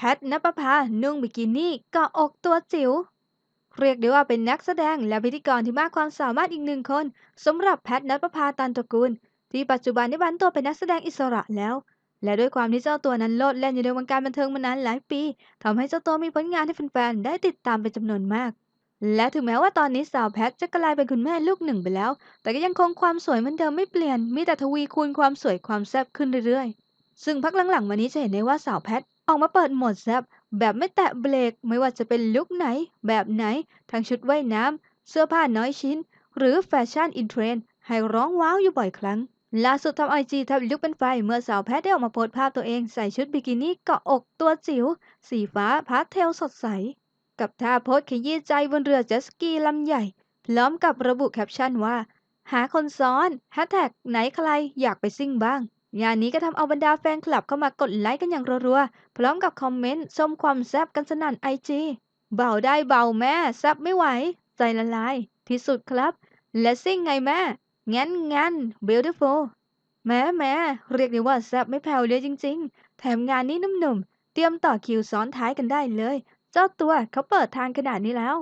พทนปภานุ่งบิกินี่เกาะอกตัวจิ๋ว เรียกได้ว่าเป็นนักแสดงและพิธีกรที่มากความสามารถอีกหนึ่งคนสำหรับแพทนปภาตันตระกูล ที่ปัจจุบันได้บันตัวเป็นนักแสดงอิสระแล้ว และด้วยความที่เจ้าตัวนั้นโลดแล่นอยู่ในวงการบันเทิงมานานหลายปีทำให้เจ้าตัวมีผลงานให้แฟนๆได้ติดตามเป็นจำนวนมาก และถึงแม้ว่าตอนนี้สาวแพทจะกลายเป็นคุณแม่ลูกหนึ่งไปแล้ว แต่ก็ยังคงความสวยเหมือนเดิมไม่เปลี่ยนมีแต่ทวีคูณความสวยความแซ่บขึ้นเรื่อยๆซึ่งพักหลังๆมานี้จะเห็นได้ว่าสาวแพท ออกมาเปิดโหมดแซบแบบไม่แตะเบรกไม่ว่าจะเป็นลุคไหน แบบไหน ทั้งชุดว่ายน้ำเสื้อผ้าน้อยชิ้น หรือแฟชั่นอินเทรนด์ให้ร้องว้าวอยู่บ่อยครั้งล่าสุดทำไอจีแทบลุกเป็นไฟ เมื่อสาวแพทได้ออกมาโพสต์ภาพตัวเองใส่ชุดบิกินี่เกาะอกตัวจิ๋ว สีฟ้าพาสเทลสดใส กับท่าโพสขยี้ใจบนเรือเจ็ตสกีลำใหญ่ พร้อมกับระบุแคปชั่นว่า หาคนซ้อนแฮชแท็กไหนใครอยากไปซิ่งบ้าง งานนี้ก็ทำเอาบรรดาแฟนคลับเข้ามากดไลค์กันอย่างรัวๆ พร้อมกับคอมเมนต์ชมความแซ่บกันสนั่นไอจีเบาได้เบาแม่แซ่บไม่ไหว ใจละลาย ที่สุดครับ และซิ่งไงแม่ งั้นงั้น beautiful แม้แม้เรียกได้ว่าแซ่บไม่แผ่วเลยจริง ๆ แถมงานนี้หนุ่มๆ เตรียมต่อคิวซ้อนท้ายกันได้เลย เจ้าตัวเขาเปิดทางขนาดนี้แล้ว